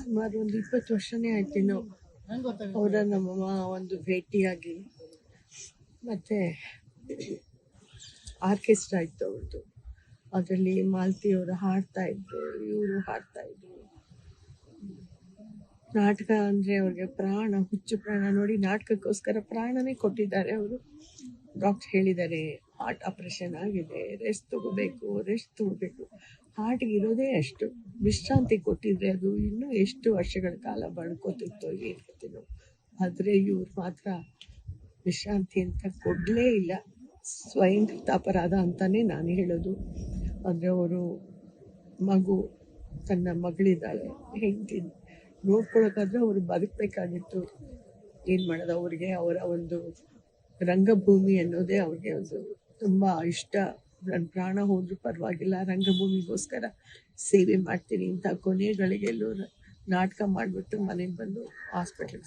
ಸುಮಾರು ಒಂದು ಇಪ್ಪತ್ತು ವರ್ಷನೇ ಆಯ್ತೇನೋ ಅವರ ನಮ್ಮಮ್ಮ ಒಂದು ಭೇಟಿಯಾಗಿ. ಮತ್ತೆ ಆರ್ಕೆಸ್ಟ್ರಾ ಇತ್ತು ಅವ್ರದ್ದು ಅದರಲ್ಲಿ ಮಾಲ್ತಿಯವರು ಹಾಡ್ತಾ ಇದ್ರು, ಇವರು ಹಾಡ್ತಾ ಇದ್ರು. ನಾಟಕ ಅಂದ್ರೆ ಅವ್ರಿಗೆ ಪ್ರಾಣ, ಹುಚ್ಚು ಪ್ರಾಣ ನೋಡಿ ನಾಟಕಕ್ಕೋಸ್ಕರ ಪ್ರಾಣನೇ ಕೊಟ್ಟಿದ್ದಾರೆ ಅವರು. ಡಾಕ್ಟರ್ ಹೇಳಿದ್ದಾರೆ. ಹಾರ್ಟ್ ಆಪ್ರೇಷನ್ ಆಗಿದೆ. ರೆಸ್ಟ್ ತಗೋಬೇಕು ರೆಸ್ಟ್ ತಗೋಬೇಕು. ಹಾರ್ಟ್ಗೆ ಇರೋದೇ ಅಷ್ಟು. ವಿಶ್ರಾಂತಿ ಕೊಟ್ಟಿದ್ರೆ ಅದು ಇನ್ನೂ ಎಷ್ಟು ವರ್ಷಗಳ ಕಾಲ ಬಳ್ಕೋತಿತ್ತೋ ಏನು ಆದರೆ ಇವ್ರು ಮಾತ್ರ ವಿಶ್ರಾಂತಿ ಅಂತ ಕೊಡಲೇ ಇಲ್ಲ. ಸ್ವಯಂ ಅಪರಾಧ ಅಂತಲೇ ನಾನು ಹೇಳೋದು. ಅಂದರೆ ಅವರು ಮಗು, ತನ್ನ ಮಗಳಿದ್ದಾಳೆ, ಹೆಂಡತಿ, ನೋಡ್ಕೊಳಕ್ಕಾದ್ರೆ ಅವರು ಬದುಕಬೇಕಾಗಿತ್ತು. ಏನು ಮಾಡೋದು ಅವ್ರಿಗೆ? ಅವರ ಒಂದು ರಂಗಭೂಮಿ ಅನ್ನೋದೇ ಅವ್ರಿಗೆ ಒಂದು ತುಂಬ ಇಷ್ಟ. ನನ್ನ ಪ್ರಾಣ ಹೋದ್ರೂ ಪರವಾಗಿಲ್ಲ. ರಂಗಭೂಮಿಗೋಸ್ಕರ ಸೇವೆ ಮಾಡ್ತೀನಿ ಅಂತ ಕೊನೆಗಳಿಗೆಲ್ಲೂ ನಾಟಕ ಮಾಡಿಬಿಟ್ಟು ಮನೆಗೆ ಬಂದು ಹಾಸ್ಪಿಟ್ಲಿಗೆ